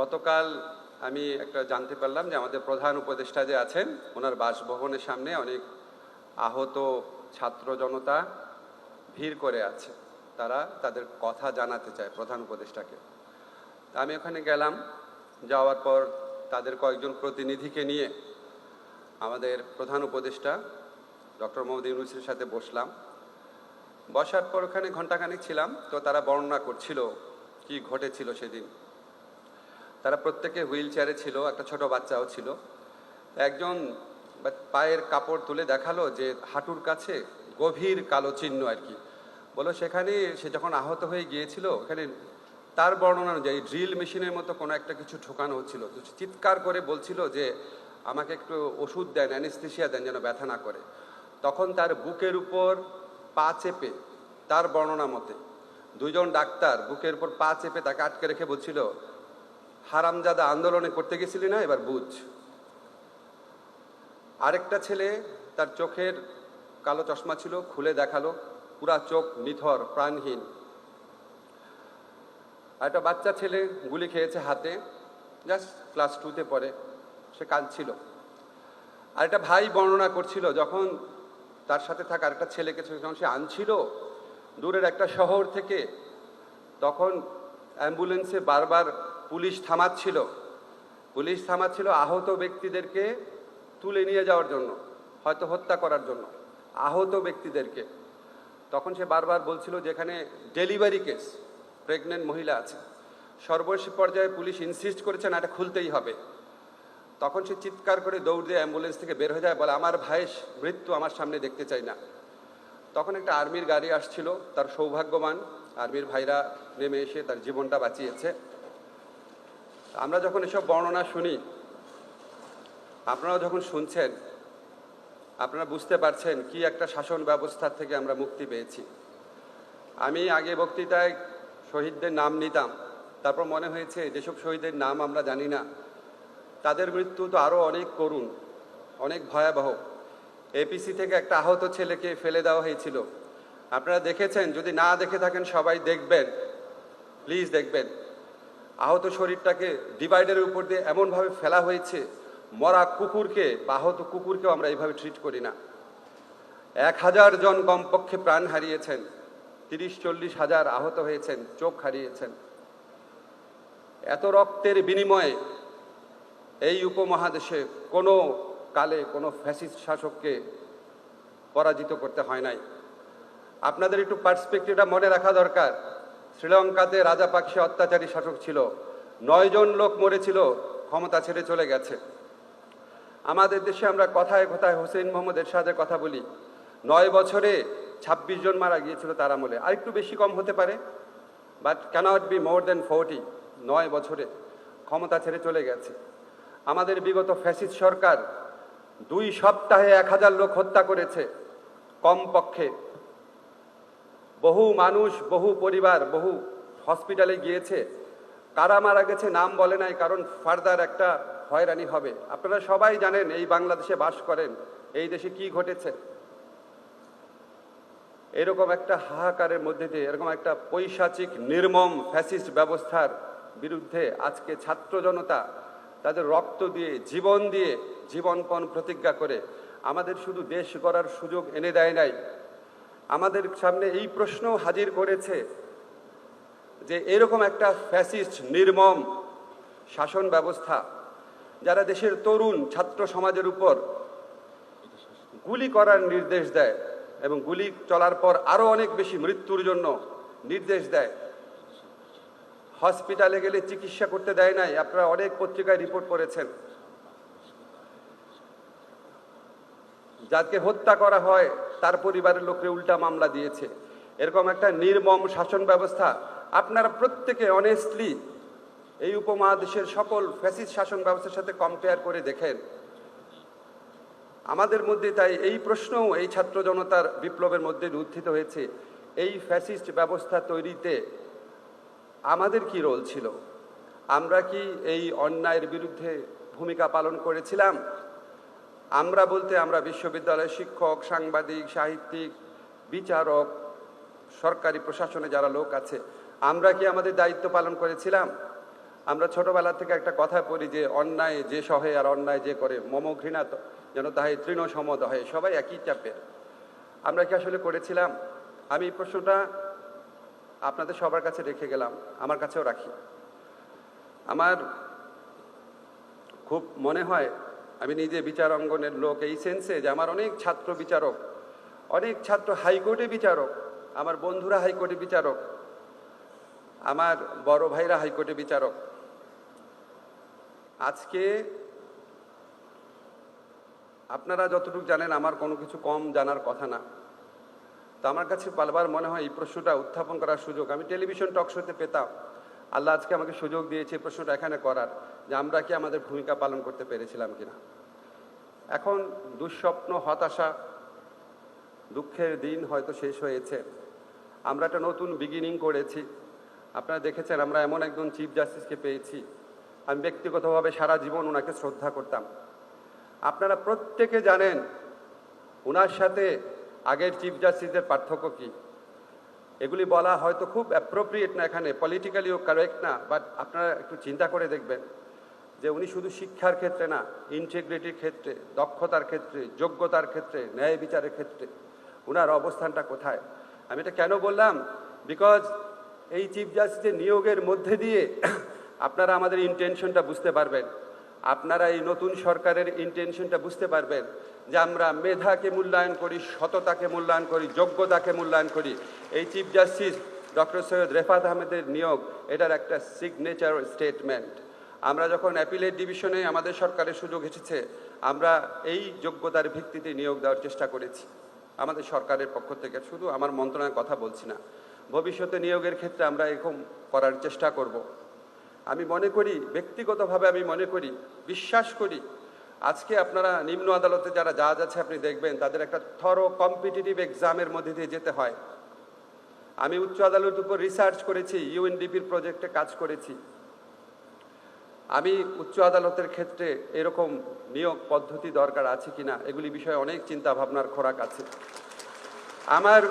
গতকাল আমি একটা জানতে পারলাম যে আমাদের প্রধান উপদেষ্টা যে আছেন, ওনার বাসভবনের সামনে অনেক আহত ছাত্র জনতা ভিড় করে আছে। তারা তাদের কথা জানাতে চায় প্রধান উপদেষ্টাকে। তা আমি ওখানে গেলাম, যাওয়ার পর তাদের কয়েকজন প্রতিনিধিকে নিয়ে আমাদের প্রধান উপদেষ্টা ডক্টর মোহাম্মদ ইউনুসের সাথে বসলাম। বসার পর ওখানে ঘন্টাখানেক ছিলাম, তো তারা বর্ণনা করছিল কি ঘটেছিল সেদিন। তারা প্রত্যেকে হুইল চেয়ারে ছিল, একটা ছোট বাচ্চাও ছিল। একজন পায়ের কাপড় তুলে দেখাল যে হাঁটুর কাছে গভীর কালো চিহ্ন আর কি। বলো সেখানে সে যখন আহত হয়ে গিয়েছিল, ওখানে তার বর্ণনা অনুযায়ী ড্রিল মেশিনের মতো কোনো একটা কিছু ঠোকানো হচ্ছিল। তো চিৎকার করে বলছিল যে, আমাকে একটু ওষুধ দেন অ্যানেস্থেশিয়া দেন যেন ব্যথা না করে। তখন তার বুকের উপর পা চেপে, তার বর্ণনা মতে দুইজন ডাক্তার বুকের উপর পা চেপে তাকে আটকে রেখে বলছিল হারামজাদা আন্দোলনে করতে গেছিলি না? এবার বুঝ। আরেকটা ছেলে তার চোখের কালো চশমা ছিল, খুলে দেখাল। পুরা চোখ নিথর, প্রাণহীন। আর একটা বাচ্চা ছেলে গুলি খেয়েছে হাতে। জাস্ট ক্লাস টুতে পড়ে। সে কাঁদছিল। আর একটা ভাই বর্ণনা করছিল, যখন তার সাথে থাকা আরেকটা ছেলেকে যখন সে আনছিল দূরের একটা শহর থেকে, তখন অ্যাম্বুলেন্সে বারবার পুলিশ থামাচ্ছিল। পুলিশ থামাচ্ছিল আহত ব্যক্তিদেরকে তুলে নিয়ে যাওয়ার জন্য, হয়তো হত্যা করার জন্য, আহত ব্যক্তিদেরকে। তখন সে বারবার বলছিল যে এখানে ডেলিভারি কেস, প্রেগনেন্ট মহিলা আছে। সর্বশেষ পর্যায়ে পুলিশ ইনসিস্ট করেছে, না, এটা খুলতেই হবে। তখন সে চিৎকার করে দৌড় দিয়ে অ্যাম্বুলেন্স থেকে বের হয়ে যায়, বলে, আমার ভাইয়ের মৃত্যু আমার সামনে দেখতে চাই না। তখন একটা আর্মির গাড়ি আসছিল, তার সৌভাগ্যবান আর্মির ভাইরা নেমে এসে তার জীবনটা বাঁচিয়েছে। আমরা যখন এসব বর্ণনা শুনি, আপনারাও যখন শুনছেন, আপনারা বুঝতে পারছেন কি একটা শাসন ব্যবস্থার থেকে আমরা মুক্তি পেয়েছি। আমি আগে বক্তৃতায় শহীদদের নাম নিতাম, তারপর মনে হয়েছে যেসব শহীদের নাম আমরা জানি না, তাদের মৃত্যু তো আরও অনেক করুণ, অনেক ভয়াবহ। এপিসি থেকে একটা আহত ছেলেকে ফেলে দেওয়া হয়েছিল। আপনারা দেখেছেন, যদি না দেখে থাকেন সবাই দেখবেন প্লিজ দেখবেন। আহত শরীরটাকে ডিভাইডারের উপর দিয়ে এমনভাবে ফেলা হয়েছে, মরা কুকুরকে বা আহত কুকুরকেও আমরা এইভাবে ট্রিট করি না। এক হাজার জন কমপক্ষে প্রাণ হারিয়েছেন, তিরিশ, চল্লিশ হাজার আহত হয়েছেন, চোখ হারিয়েছেন। এত রক্তের বিনিময়ে এই উপমহাদেশে কোনো কালে কোনো ফ্যাসিস্ট শাসককে পরাজিত করতে হয় নাই। আপনাদের একটু পার্সপেক্টিভটা মনে রাখা দরকার। শ্রীলঙ্কাতে রাজাপাকসে অত্যাচারী শাসক ছিল। নয়জন লোক মরেছিল, ক্ষমতা ছেড়ে চলে গেছে। আমাদের দেশে আমরা কথায় কথায় হোসেন মোহাম্মদ সাথে কথা বলি। নয় বছরে ছাব্বিশ জন মারা গিয়েছিল তার আমলে। আর একটু বেশি কম হতে পারে but cannot be more than forty নয় বছরে ক্ষমতা ছেড়ে চলে গেছে। আমাদের বিগত ফ্যাসিস্ট সরকার দুই সপ্তাহে এক হাজার লোক হত্যা করেছে, কমপক্ষে বহু মানুষ, বহু পরিবার, বহু হসপিটালে গিয়েছে। কারা মারা গেছে নাম বলে নাই, কারণ ফার্দার একটা হয়রানি হবে। আপনারা সবাই জানেন এই বাংলাদেশে বাস করেন, এই দেশে কি ঘটেছে? এরকম একটা হাহাকারের মধ্যে দিয়ে, এরকম একটা পৈশাচিক, নির্মম ফ্যাসিস্ট ব্যবস্থার বিরুদ্ধে আজকে ছাত্র জনতা তাদের রক্ত দিয়ে, জীবন দিয়ে জীবনপণ প্রতিজ্ঞা করে, আমাদের শুধু দেশ গড়ার সুযোগ এনে দেয় নাই। আমাদের সামনে এই প্রশ্ন হাজির করেছে যে এরকম একটা ফ্যাসিস্ট, নির্মম শাসন ব্যবস্থা যারা দেশের তরুণ ছাত্র সমাজের উপর গুলি করার নির্দেশ দেয় এবং গুলি চলার পর আরও অনেক বেশি মৃত্যুর জন্য নির্দেশ দেয়। হসপিটালে গেলে চিকিৎসা করতে দেয় নাই। আপনারা অনেক পত্রিকায় রিপোর্ট করেছেন। যাকে হত্যা করা হয়, তার পরিবারের লোকরে উল্টা মামলা দিয়েছে। এরকম একটা নির্মম শাসন ব্যবস্থা আপনারা প্রত্যেকে অনেস্টলি এই উপমহাদেশের সকল ফ্যাসিস্ট শাসন ব্যবস্থার সাথে কম্পেয়ার করে দেখেন। আমাদের মধ্যে তাই এই প্রশ্নও এই ছাত্র জনতার বিপ্লবের মধ্যে উত্থিত হয়েছে। এই ফ্যাসিস্ট ব্যবস্থা তৈরিতে আমাদের কি রোল ছিল? আমরা কি এই অন্যায়ের বিরুদ্ধে ভূমিকা পালন করেছিলাম? আমরা বলতে আমরা বিশ্ববিদ্যালয়ের শিক্ষক, সাংবাদিক, সাহিত্যিক, বিচারক, সরকারি প্রশাসনে যারা লোক আছে, আমরা কি আমাদের দায়িত্ব পালন করেছিলাম? আমরা ছোটবেলা থেকে একটা কথা পড়ি যে অন্যায় যে সহে আর অন্যায় যে করে, মম ঘৃণা যেন তাহে তৃণ সমদ হয়, সবাই একই চাপের। আমরা কি আসলে করেছিলাম? আমি এই প্রশ্নটা আপনাদের সবার কাছে রেখে গেলাম, আমার কাছেও রাখি। আমার খুব মনে হয় আমি নিজে বিচার অঙ্গনের লোক, এই সেন্সে যে আমার অনেক ছাত্র বিচারক, অনেক ছাত্র হাইকোর্টে বিচারক, আমার বন্ধুরা হাইকোর্টে বিচারক, আমার বড় ভাইরা হাইকোর্টে বিচারক। আজকে আপনারা যতটুকু জানেন, আমার কোনো কিছু কম জানার কথা না। তো আমার কাছে বারবার মনে হয় এই প্রশ্নটা উত্থাপন করার সুযোগ। আমি টেলিভিশন টক শোতে পেতাম। আল্লাহ আজকে আমাকে সুযোগ দিয়েছে প্রশ্নটা এখানে করার, যে আমরা কি আমাদের ভূমিকা পালন করতে পেরেছিলাম কিনা। এখন দুঃস্বপ্ন, হতাশা, দুঃখের দিন হয়তো শেষ হয়েছে। আমরা একটা নতুন বিগিনিং করেছি। আপনারা দেখেছেন, আমরা এমন একজন চিফ জাস্টিসকে পেয়েছি। আমি ব্যক্তিগতভাবে সারা জীবন ওনাকে শ্রদ্ধা করতাম। আপনারা প্রত্যেকে জানেন, ওনার সাথে আগের চিফ জাস্টিসের পার্থক্য কী? এগুলি বলা হয়তো খুব অ্যাপ্রোপ্রিয়েট না এখানে পলিটিক্যালিও কারেক্ট না বাট আপনারা একটু চিন্তা করে দেখবেন যে উনি শুধু শিক্ষার ক্ষেত্রে না ইন্টিগ্রিটির ক্ষেত্রে, দক্ষতার ক্ষেত্রে, যোগ্যতার ক্ষেত্রে, ন্যায় বিচারের ক্ষেত্রে ওনার অবস্থানটা কোথায়? আমি এটা কেন বললাম? বিকজ এই চিফ জাস্টিসের নিয়োগের মধ্যে দিয়ে আপনারা আমাদের ইন্টেনশনটা বুঝতে পারবেন। আপনারা এই নতুন সরকারের ইন্টেনশনটা বুঝতে পারবেন যে আমরা মেধাকে মূল্যায়ন করি, সততাকে মূল্যায়ন করি, যোগ্যতাকে মূল্যায়ন করি। এই chief justice doctor Syed Refaat আহমেদের নিয়োগ, এটার একটা সিগনেচার স্টেটমেন্ট আমরা যখন অ্যাপিলেট ডিভিশনে আমাদের সরকারের সুযোগ এসেছে, আমরা এই যোগ্যতার ভিত্তিতে নিয়োগ দেওয়ার চেষ্টা করেছি। আমাদের সরকারের পক্ষ থেকে, শুধু আমার মন্ত্রণালয়ের কথা বলছি না। ভবিষ্যতে নিয়োগের ক্ষেত্রে আমরা এরকম করার চেষ্টা করব। আমি মনে করি, ব্যক্তিগতভাবে আমি মনে করি, বিশ্বাস করি, আজকে আপনারা নিম্ন আদালতে যারা জাজ আছে আপনি দেখবেন, তাদের একটা থরো কম্পিটিটিভ এক্সামের মধ্যে দিয়ে যেতে হয়। আমি উচ্চ আদালতের উপর রিসার্চ করেছি ইউএনডিপির প্রজেক্টে কাজ করেছি। আমি উচ্চ আদালতের ক্ষেত্রে এরকম নিয়োগ পদ্ধতি দরকার আছে কিনা, এগুলি বিষয়ে অনেক চিন্তা ভাবনার খোরাক আছে। আমার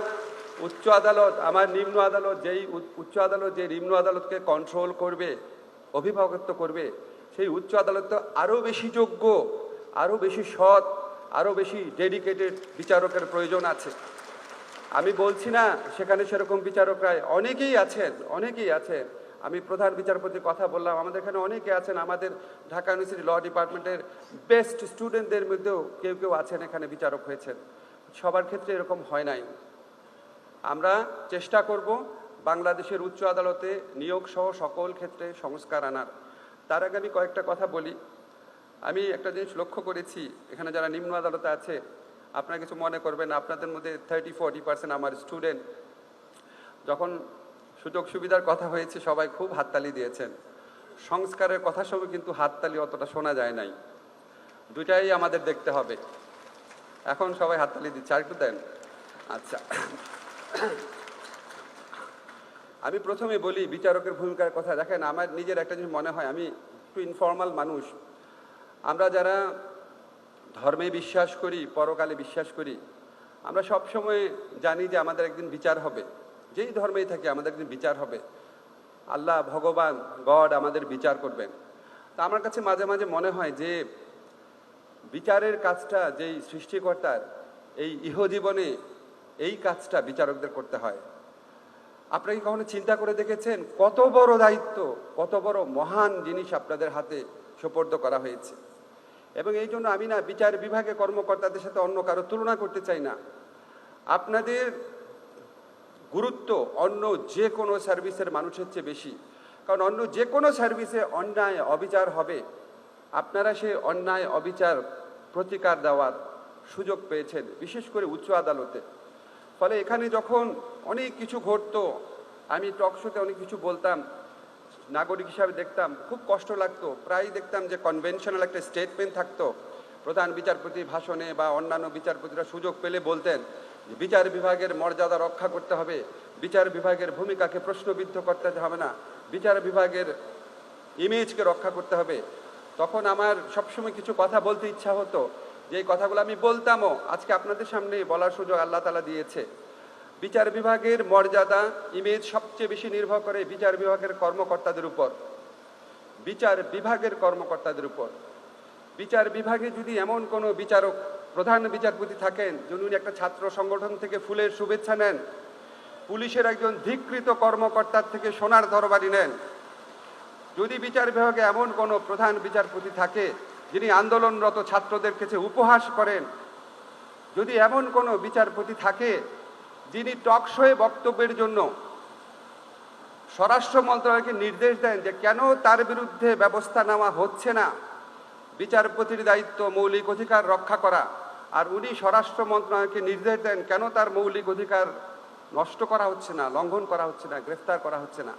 উচ্চ আদালত, আমার নিম্ন আদালত যেই উচ্চ আদালত যে নিম্ন আদালতকে কন্ট্রোল করবে অভিভাবকত্ব করবে, সেই উচ্চ আদালত তো আরও বেশি যোগ্য আরও বেশি সৎ আরও বেশি ডেডিকেটেড বিচারকের প্রয়োজন আছে। আমি বলছি না, সেখানে সেরকম বিচারকরা অনেকেই আছেন অনেকেই আছেন। আমি প্রধান বিচারপতির কথা বললাম, আমাদের এখানে অনেকে আছেন, আমাদের ঢাকা ইউনিভার্সিটি ল ডিপার্টমেন্টের বেস্ট স্টুডেন্টদের মধ্যেও কেউ কেউ আছেন, এখানে বিচারক হয়েছেন। সবার ক্ষেত্রে এরকম হয় নাই। আমরা চেষ্টা করব বাংলাদেশের উচ্চ আদালতে নিয়োগ সহ সকল ক্ষেত্রে সংস্কার আনার। তার আগে আমি কয়েকটা কথা বলি। আমি একটা জিনিস লক্ষ্য করেছি, এখানে যারা নিম্ন আদালতে আছে, আপনারা কিছু মনে করবেন আপনাদের মধ্যে থার্টি ফোর্টি পার্সেন্ট আমার স্টুডেন্ট যখন সুযোগ সুবিধার কথা হয়েছে, সবাই খুব হাততালি দিয়েছেন। সংস্কারের কথা সবে কিন্তু হাততালি অতটা শোনা যায় নাই। দুটাই আমাদের দেখতে হবে। এখন সবাই হাততালি দিচ্ছে। আর একটু দেন। আচ্ছা। আমি প্রথমে বলি বিচারকের ভূমিকার কথা। দেখেন, আমার নিজের একটা জিনিস মনে হয়, আমি একটু ইনফর্মাল মানুষ। আমরা যারা ধর্মে বিশ্বাস করি, পরকালে বিশ্বাস করি, আমরা সব সময় জানি যে আমাদের একদিন বিচার হবে। যেই ধর্মেই থাকি, আমাদের একদিন বিচার হবে। আল্লাহ, ভগবান, গড আমাদের বিচার করবেন। তা আমার কাছে মাঝে মাঝে মনে হয় যে বিচারের কাজটা যেই সৃষ্টিকর্তার, এই ইহজীবনে এই কাজটা বিচারকদের করতে হয়। আপনারা কি কখনো চিন্তা করে দেখেছেন কত বড় দায়িত্ব, কত বড় মহান জিনিস আপনাদের হাতে সোপর্দ করা হয়েছে? এবং এই জন্য আমি না বিচার বিভাগে কর্মকর্তাদের সাথে অন্য কারও তুলনা করতে চাই না। আপনাদের গুরুত্ব অন্য যে কোনো সার্ভিসের মানুষের চেয়ে বেশি। কারণ অন্য যে কোনো সার্ভিসে অন্যায় অবিচার হবে। আপনারা সে অন্যায় অবিচার প্রতিকার দেওয়ার সুযোগ পেয়েছেন, বিশেষ করে উচ্চ আদালতে। ফলে এখানে যখন অনেক কিছু ঘটতো, আমি টক শোতে অনেক কিছু বলতাম, নাগরিক হিসাবে দেখতাম, খুব কষ্ট লাগতো। প্রায়ই দেখতাম যে কনভেনশনাল একটা স্টেটমেন্ট থাকতো, প্রধান বিচারপতি ভাষণে বা অন্যান্য বিচারপতিরা সুযোগ পেলে বলতেন বিচার বিভাগের মর্যাদা রক্ষা করতে হবে, বিচার বিভাগের ভূমিকাকে প্রশ্নবিদ্ধ করতে হবে না, বিচার বিভাগের ইমেজকে রক্ষা করতে হবে। তখন আমার সবসময় কিছু কথা বলতে ইচ্ছা হতো যে কথাগুলো আমি বলতামও, আজকে আপনাদের সামনে বলার সুযোগ আল্লাহ তালা দিয়েছে। বিচার বিভাগের মর্যাদা, ইমেজ সবচেয়ে বেশি নির্ভর করে বিচার বিভাগের কর্মকর্তাদের উপর। বিচার বিভাগের কর্মকর্তাদের উপর। বিচার বিভাগে যদি এমন কোনো বিচারক, প্রধান বিচারপতি থাকেন, যিনি একটা ছাত্র সংগঠন থেকে ফুলের শুভেচ্ছা নেন, পুলিশের একজন ধিকৃত কর্মকর্তার থেকে সোনার দরবারি নেন, যদি বিচার বিভাগে এমন কোনো প্রধান বিচারপতি থাকে যিনি আন্দোলনরত ছাত্রদের কাছে উপহাস করেন, যদি এমন কোনো বিচারপতি থাকে, যিনি টকশোয়ে বক্তব্যের জন্য স্বরাষ্ট্র মন্ত্রণালয়কে নির্দেশ দেন যে কেন তার বিরুদ্ধে ব্যবস্থা নেওয়া হচ্ছে না, বিচারপতির দায়িত্ব মৌলিক অধিকার রক্ষা করা, আর উনি স্বরাষ্ট্র মন্ত্রণালয়কে নির্দেশ দেন কেন তার মৌলিক অধিকার নষ্ট করা হচ্ছে না, লঙ্ঘন করা হচ্ছে না, গ্রেফতার করা হচ্ছে না।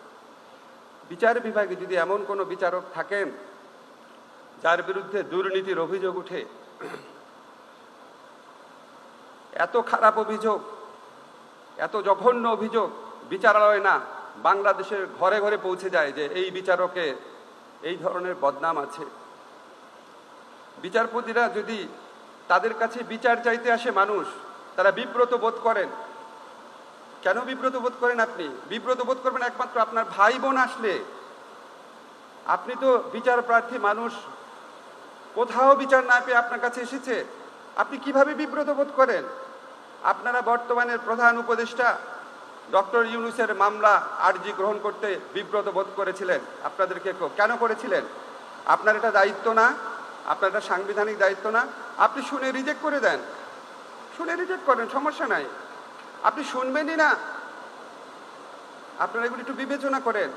বিচার বিভাগে যদি এমন কোনো বিচারক থাকেন যার বিরুদ্ধে দুর্নীতির অভিযোগ উঠে। এত খারাপ অভিযোগ, এত জঘন্য অভিযোগ বিচারালয় না, বাংলাদেশের ঘরে ঘরে পৌঁছে যায় যে এই বিচারকে এই ধরনের বদনাম আছে। বিচারপতিরা যদি তাদের কাছে বিচার চাইতে আসে মানুষ, তারা বিব্রত বোধ করেন। কেন বিব্রত বোধ করেন আপনি? বিব্রত বোধ করবেন একমাত্র আপনার ভাই বোন আসলে। আপনি তো বিচার প্রার্থী মানুষ কোথাও বিচার না পেয়ে আপনার কাছে এসেছে? আপনি কীভাবে বিব্রত বোধ করেন? আপনারা বর্তমানের প্রধান উপদেষ্টা, ডক্টর ইউনুসের মামলা আর্জি গ্রহণ করতে বিব্রত বোধ করেছিলেন। আপনাদেরকে কেন করেছিলেন? আপনার এটা দায়িত্ব না? আপনার এটা সাংবিধানিক দায়িত্ব না? আপনি শুনে রিজেক্ট করে দেন। শুনে রিজেক্ট করেন, সমস্যা নাই। আপনি শুনবেনই না। আপনারা এগুলি একটু বিবেচনা করেন।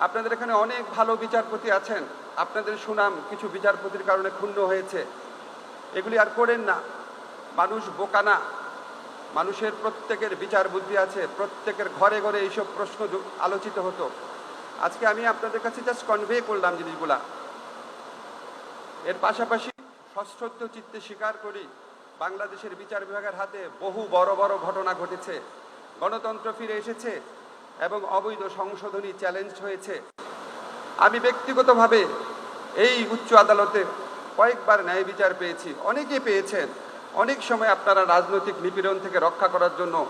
আপনাদের এখানে অনেক ভালো বিচারপতি আছেন। আপনাদের সুনাম কিছু বিচারপতির কারণে ক্ষুণ্ণ হয়েছে। এগুলি আর করেন না। মানুষ বোকা না। মানুষের প্রত্যেকের বিচার বুদ্ধি আছে। প্রত্যেকের ঘরে ঘরে এইসব প্রশ্ন আলোচিত হতো। আজকে আমি আপনাদের কাছে জাস্ট কনভে করলাম জিনিসগুলা। এর পাশাপাশি সশ্রদ্ধ চিত্তে স্বীকার করি, বাংলাদেশের বিচার বিভাগের হাতে বহু বড় বড় ঘটনা ঘটেছে। গণতন্ত্র ফিরে এসেছে এবং অবৈধ সংশোধনী চ্যালেঞ্জ হয়েছে। আমি ব্যক্তিগতভাবে এই উচ্চ আদালতে কয়েকবার ন্যায় বিচার পেয়েছি। অনেকে পেয়েছেন। অনেক সময় আপনারা রাজনৈতিক নিপীড়ন থেকে রক্ষা করার জন্য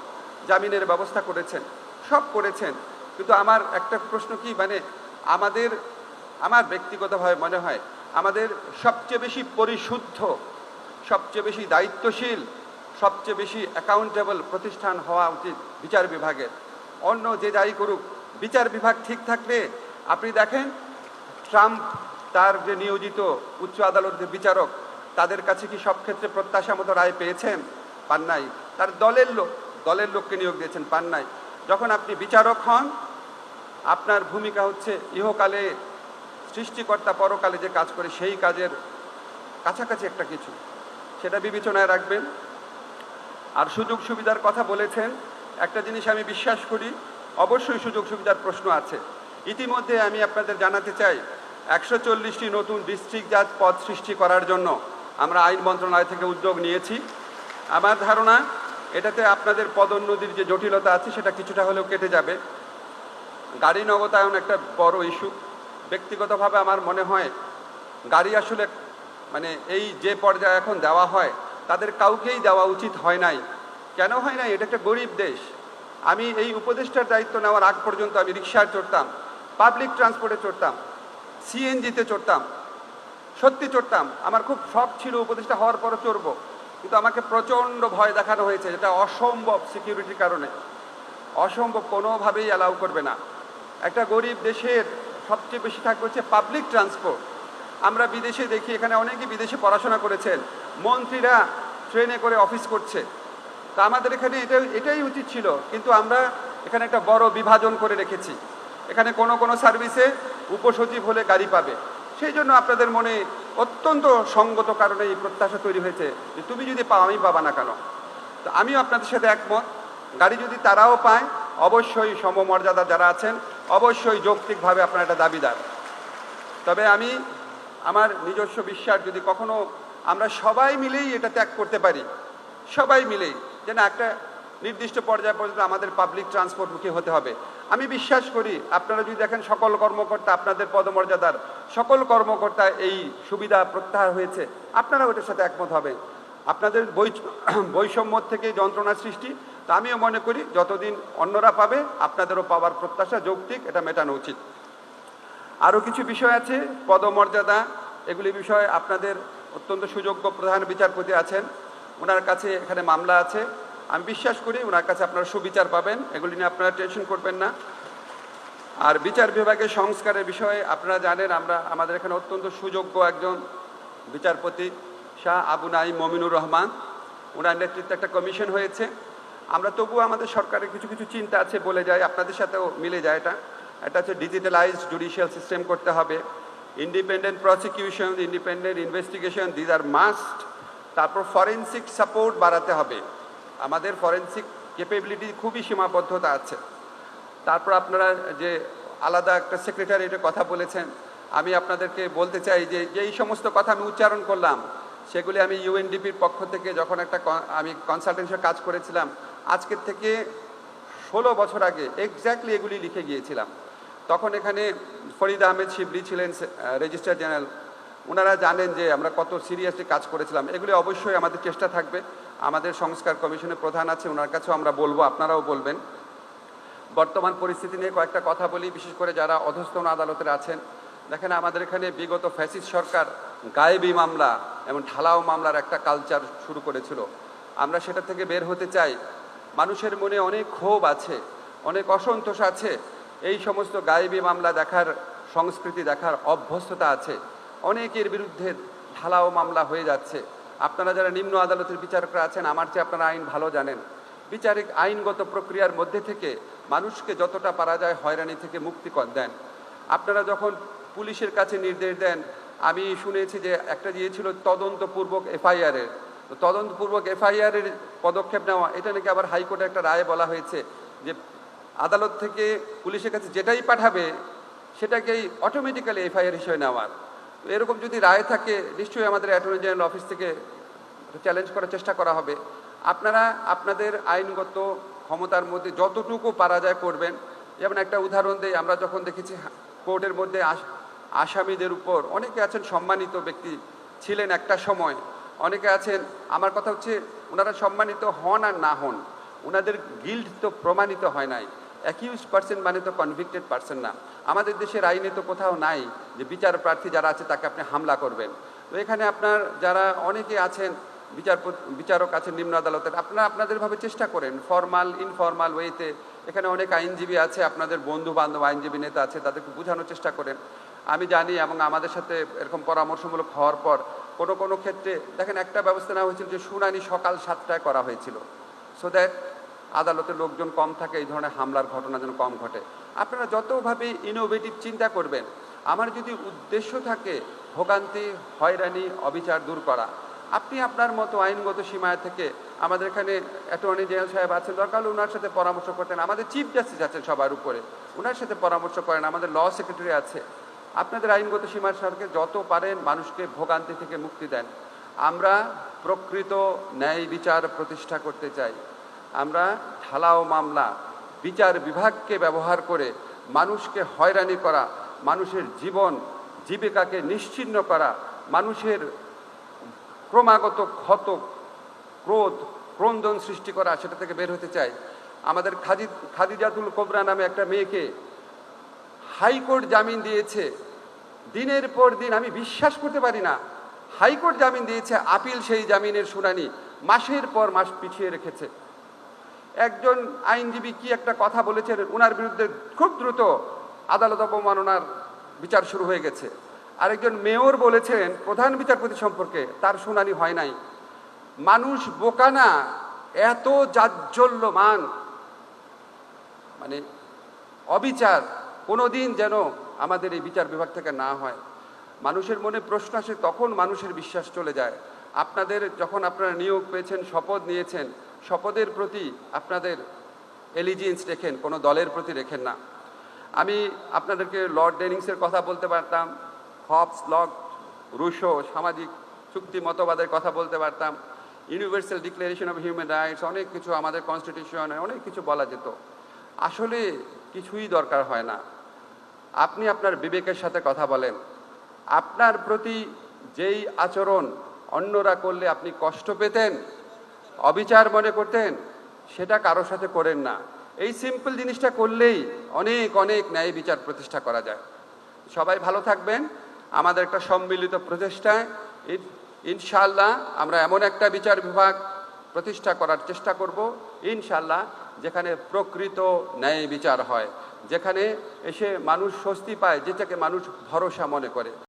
জামিনের ব্যবস্থা করেছেন, সব করেছেন। কিন্তু আমার একটা প্রশ্ন কি মানে আমাদের, আমার ব্যক্তিগতভাবে মনে হয় আমাদের সবচেয়ে বেশি পরিশুদ্ধ, সবচেয়ে বেশি দায়িত্বশীল, সবচেয়ে বেশি অ্যাকাউন্টেবল প্রতিষ্ঠান হওয়া উচিত বিচার বিভাগের। অন্য যে যাই করুক, বিচার বিভাগ ঠিক থাকলে আপনি দেখেন, ট্রাম্প তার যে নিয়োজিত উচ্চ আদালতের বিচারক, তাদের কাছে কি সব ক্ষেত্রে প্রত্যাশা মতো রায় পেয়েছেন? পান নাই তার দলের লোক, দলের লোককে নিয়োগ দিয়েছেন পান নাই যখন আপনি বিচারক হন, আপনার ভূমিকা হচ্ছে ইহকালে সৃষ্টিকর্তা পরকালে যে কাজ করে সেই কাজের কাছাকাছি একটা কিছু। সেটা বিবেচনায় রাখবেন। আর সুযোগ সুবিধার কথা বলেছেন। একটা জিনিস আমি বিশ্বাস করি, অবশ্যই সুযোগ সুবিধার প্রশ্ন আছে। ইতিমধ্যে আমি আপনাদের জানাতে চাই, একশো চল্লিশটি নতুন ডিস্ট্রিক্ট জাজ পদ সৃষ্টি করার জন্য আমরা আইন মন্ত্রণালয় থেকে উদ্যোগ নিয়েছি। আমার ধারণা, এটাতে আপনাদের পদোন্নতির যে জটিলতা আছে, সেটা কিছুটা হলেও কেটে যাবে। গাড়ি নগদায়ন একটা বড় ইস্যু ব্যক্তিগতভাবে আমার মনে হয়, গাড়ি আসলে মানে এই যে পর্যায়ে এখন দেওয়া হয়, তাদের কাউকেই দেওয়া উচিত হয় নাই। কেন হয় নাই? এটা একটা গরিব দেশ। আমি এই উপদেষ্টার দায়িত্ব নেওয়ার আগ পর্যন্ত আমি রিক্সায় চড়তাম। পাবলিক ট্রান্সপোর্টে চড়তাম সিএনজিতে চড়তাম, সত্যি চড়তাম। আমার খুব শখ ছিল, উপদেষ্টা হওয়ার পরও চড়বো। কিন্তু আমাকে প্রচণ্ড ভয় দেখানো হয়েছে, যেটা অসম্ভব সিকিউরিটির কারণে। অসম্ভব কোনোভাবেই অ্যালাউ করবে না। একটা গরিব দেশের সবচেয়ে বেশি থাকবে হচ্ছে পাবলিক ট্রান্সপোর্ট আমরা বিদেশে দেখি, এখানে অনেকেই বিদেশে পড়াশোনা করেছেন। মন্ত্রীরা ট্রেনে করে অফিস করছে। তা আমাদের এখানে এটা এটাই উচিত ছিল। কিন্তু আমরা এখানে একটা বড় বিভাজন করে রেখেছি। এখানে কোনো কোনো সার্ভিসে উপসচিব হলে গাড়ি পাবে। সেই জন্য আপনাদের মনে অত্যন্ত সঙ্গত কারণে এই প্রত্যাশা তৈরি হয়েছে যে তুমি যদি পাও, আমি পাবা না কেন? তো আমিও আপনাদের সাথে একমত। গাড়ি যদি তারাও পায়, অবশ্যই সমমর্যাদা যারা আছেন, অবশ্যই যৌক্তিকভাবে আপনার একটা দাবিদার। তবে আমি, আমার নিজস্ব বিশ্বাস যদি কখনো আমরা সবাই মিলেই এটা ত্যাগ করতে পারি, সবাই মিলেই, যে না, একটা নির্দিষ্ট পর্যায় পর্যন্ত আমাদের পাবলিক ট্রান্সপোর্টমুখী হতে হবে। আমি বিশ্বাস করি, আপনারা যদি দেখেন সকল কর্মকর্তা আপনাদের পদমর্যাদার, সকল কর্মকর্তা এই সুবিধা প্রত্যাহার হয়েছে আপনারা ওটার সাথে একমত হবেন আপনাদের বৈষম্য থেকে যন্ত্রণা সৃষ্টি, তা আমিও মনে করি যতদিন অন্যরা পাবে, আপনাদেরও পাওয়ার প্রত্যাশা যৌক্তিক, এটা মেটানো উচিত। আরও কিছু বিষয় আছে, পদমর্যাদা, এগুলি বিষয়ে আপনাদের অত্যন্ত সুযোগ্য প্রধান বিচারপতি আছেন। ওনার কাছে এখানে মামলা আছে। আমি বিশ্বাস করি ওনার কাছে আপনারা সুবিচার পাবেন, এগুলি নিয়ে আপনারা টেনশন করবেন না। আর বিচার বিভাগের সংস্কারের বিষয়ে আপনারা জানেন, আমরা, আমাদের এখানে অত্যন্ত সুযোগ্য একজন বিচারপতি শাহ আবু নাইম মমিনুর রহমান। ওনার নেতৃত্বে একটা কমিশন হয়েছে। আমরা তবুও আমাদের সরকারের কিছু কিছু চিন্তা আছে বলে যায় আপনাদের সাথেও মিলে যায় এটা। এটা হচ্ছে ডিজিটালাইজড জুডিশিয়াল সিস্টেম করতে হবে। Independent prosecution independent investigation these are must তারপর ফরেন্সিক সাপোর্ট বাড়াতে হবে। আমাদের ফরেন্সিক ক্যাপেবিলিটি খুবই সীমাবদ্ধতা আছে। তারপর আপনারা যে আলাদা একটা সেক্রেটারিয়েটের কথা বলেছেন, আমি আপনাদেরকে বলতে চাই যে যেই সমস্ত কথা আমি উচ্চারণ করলাম, সেগুলি আমি ইউএনডিপির পক্ষ থেকে যখন একটা আমি কনসালটেন্সির কাজ করেছিলাম, আজকের থেকে ষোলো বছর আগে এক্স্যাক্টলি এগুলি লিখে গিয়েছিলাম। তখন এখানে ফরিদ আহমেদ শিবলি ছিলেন রেজিস্ট্রার জেনারেল ওনারা জানেন যে আমরা কত সিরিয়াসলি কাজ করেছিলাম। এগুলি অবশ্যই আমাদের চেষ্টা থাকবে। আমাদের সংস্কার কমিশনের প্রধান আছে ওনার কাছেও আমরা বলব, আপনারাও বলবেন। বর্তমান পরিস্থিতি নিয়ে কয়েকটা কথা বলি, বিশেষ করে যারা অধস্তন আদালতের আছেন। দেখেন, আমাদের এখানে বিগত ফ্যাসিস্ট সরকার গায়েবী মামলা এবং ঢালাও মামলার একটা কালচার শুরু করেছিল। আমরা সেটা থেকে বের হতে চাই। মানুষের মনে অনেক ক্ষোভ আছে, অনেক অসন্তোষ আছে। এই সমস্ত গায়েবী মামলা দেখার, সংস্কৃতি দেখার অভ্যস্ততা আছে। অনেকের বিরুদ্ধে ঢালাও মামলা হয়ে যাচ্ছে। আপনারা যারা নিম্ন আদালতের বিচারকরা আছেন, আমার চেয়ে আপনারা আইন ভালো জানেন। বিচারিক আইনগত প্রক্রিয়ার মধ্যে থেকে মানুষকে যতটা পারা যায় হয়রানি থেকে মুক্তি কর দেন। আপনারা যখন পুলিশের কাছে নির্দেশ দেন, আমি শুনেছি যে একটা দিয়েছিল তদন্তপূর্বক এফআইআরের তদন্তপূর্বক এফআইআরের পদক্ষেপ নেওয়া, এটা নাকি আবার হাইকোর্টে একটা রায় বলা হয়েছে যে আদালত থেকে পুলিশের কাছে যেটাই পাঠাবে, সেটাকেই অটোমেটিক্যালি এফআইআর হিসেবে নেওয়ার তো এরকম যদি রায় থাকে, নিশ্চয়ই আমাদের অ্যাটর্নি জেনারেল অফিস থেকে চ্যালেঞ্জ করার চেষ্টা করা হবে। আপনারা আপনাদের আইনগত ক্ষমতার মধ্যে যতটুকু পারা যায় করবেন। যেমন একটা উদাহরণ দেই, আমরা যখন দেখেছি কোর্টের মধ্যে আস- আসামিদের উপর অনেকে আছেন সম্মানিত ব্যক্তি ছিলেন একটা সময়, অনেকে আছেন, আমার কথা হচ্ছে, ওনারা সম্মানিত হন আর না হন, ওনাদের গিল্ড তো প্রমাণিত হয় নাই। অ্যাকিউজ পার্সন মানে তো কনভিক্টেড পার্সন না। আমাদের দেশের আইনে তো কোথাও নাই যে বিচার প্রার্থী যারা আছে তাকে আপনি হামলা করবেন। তো এখানে আপনার যারা অনেকে আছেন, বিচার বিচারক আছেন নিম্ন আদালতের আপনারা আপনাদেরভাবে চেষ্টা করেন। ফর্মাল ইনফর্মাল ওয়েতে এখানে অনেক আইনজীবী আছে, আপনাদের বন্ধু বান্ধব আইনজীবী নেতা আছে, তাদেরকে বোঝানোর চেষ্টা করেন। আমি জানি এবং আমাদের সাথে এরকম পরামর্শমূলক হওয়ার পর কোনো কোনো ক্ষেত্রে, দেখেন একটা ব্যবস্থা নেওয়া হয়েছিল যে শুনানি সকাল সাতটায় করা হয়েছিল। সো দ্যাট আদালতের লোকজন কম থাকে, এই ধরনের হামলার ঘটনা যেন কম ঘটে। আপনারা যতভাবে ইনোভেটিভ চিন্তা করবেন, আমার যদি উদ্দেশ্য থাকে ভোগান্তি, হয়রানি, অবিচার দূর করা, আপনি আপনার মতো আইনগত সীমায় থেকে আমাদের এখানে অ্যাটর্নি জেনারেল সাহেব আছেন, দরকার হলে ওনার সাথে পরামর্শ করতেন। আমাদের চিফ জাস্টিস আছেন সবার উপরে ওনার সাথে পরামর্শ করেন, আমাদের ল সেক্রেটারি আছে। আপনাদের আইনগত সীমার সরকার যত পারেন মানুষকে ভোগান্তি থেকে মুক্তি দেন। আমরা প্রকৃত ন্যায় বিচার প্রতিষ্ঠা করতে চাই। আমরা ঢালাও মামলা, বিচার বিভাগকে ব্যবহার করে মানুষকে হয়রানি করা, মানুষের জীবন, জীবিকাকে নিশ্চিন্ন করা, মানুষের ক্রমাগত ক্ষত, ক্রোধ, ক্রন্দন সৃষ্টি করা সেটা থেকে বের হতে চাই। আমাদের খাদি খাদিজাতুল কোবরা নামে একটা মেয়েকে হাইকোর্ট জামিন দিয়েছে। দিনের পর দিন আমি বিশ্বাস করতে পারি না। হাইকোর্ট জামিন দিয়েছে, আপিল সেই জামিনের শুনানি মাসের পর মাস পিছিয়ে রেখেছে। একজন আইনজীবী কি একটা কথা বলেছেন? ওনার বিরুদ্ধে খুব দ্রুত আদালত অবমাননার বিচার শুরু হয়ে গেছে। আরেকজন মেয়র বলেছেন, প্রধান বিচারপতি সম্পর্কে তার শুনানি হয় নাই। মানুষ বোকা না, এত জাজ্জল্যমান। মানে অবিচার, কোনোদিন যেন আমাদের এই বিচার বিভাগ থেকে না হয়। মানুষের মনে প্রশ্ন আসে, তখন মানুষের বিশ্বাস চলে যায়। আপনাদের, যখন আপনারা নিয়োগ পেয়েছেন, শপথ নিয়েছেন শপথের প্রতি আপনাদের এলিজিয়েন্স রেখেন, কোনো দলের প্রতি রেখেন না। আমি আপনাদেরকে লর্ড ডেনিংসের কথা বলতে পারতাম হবস লক রুশো সামাজিক চুক্তি, মতবাদের কথা বলতে পারতাম universal declaration of human rights অনেক কিছু আমাদের কনস্টিটিউশনে অনেক কিছু বলা যেত। আসলে কিছুই দরকার হয় না। আপনি আপনার বিবেকের সাথে কথা বলেন। আপনার প্রতি যেই আচরণ অন্যরা করলে আপনি কষ্ট পেতেন অবিচার মনে করতেন, সেটা কারোর সাথে করেন না। এই সিম্পল জিনিসটা করলেই অনেক অনেক ন্যায় বিচার প্রতিষ্ঠা করা যায়। সবাই ভালো থাকবেন। আমাদের একটা সম্মিলিত প্রচেষ্টায় ইনশাল্লাহ আমরা এমন একটা বিচার বিভাগ প্রতিষ্ঠা করার চেষ্টা করব। ইনশাল্লাহ যেখানে প্রকৃত ন্যায় বিচার হয়, যেখানে এসে মানুষ স্বস্তি পায়, যেটাকে মানুষ ভরসা মনে করে।